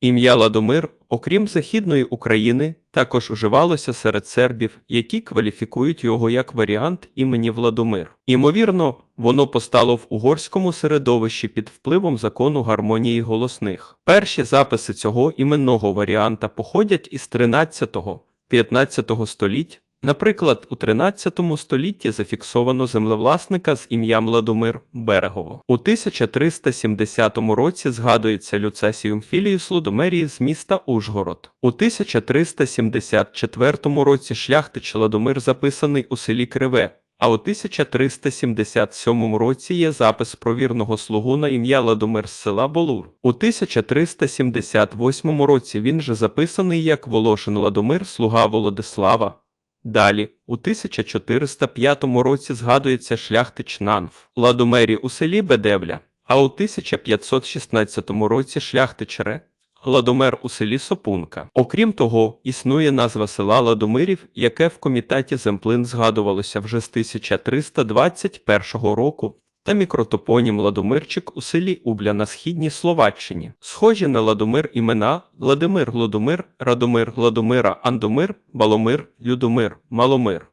Ім'я Ладомир, окрім Західної України, також уживалося серед сербів, які кваліфікують його як варіант імені Владомир. Імовірно, воно постало в угорському середовищі під впливом закону гармонії голосних. Перші записи цього іменного варіанта походять із 13-15 століть. Наприклад, у 13 столітті зафіксовано землевласника з ім'ям Ладомир Берегово. У 1370 році згадується Люцесіум Філіус Лодомерії з міста Ужгород. У 1374 році шляхтич Ладомир записаний у селі Криве. А у 1377 році є запис про вірного слугу на ім'я Ладомир з села Болур. У 1378 році він же записаний як Волошин Ладомир, слуга Володислава. Далі, у 1405 році згадується шляхтич Нанф. Ладомері у селі Бедевля, а у 1516 році шляхтич Ре. Ладомер у селі Сопунка. Окрім того, існує назва села Ладомирів, яке в комітеті земплин згадувалося вже з 1321 року, та мікротопонім Ладомирчик у селі Убля на східній Словаччині. Схожі на Ладомир імена Владимир Глодомир, Радомир Гладомира, Андомир, Баломир, Людомир, Маломир.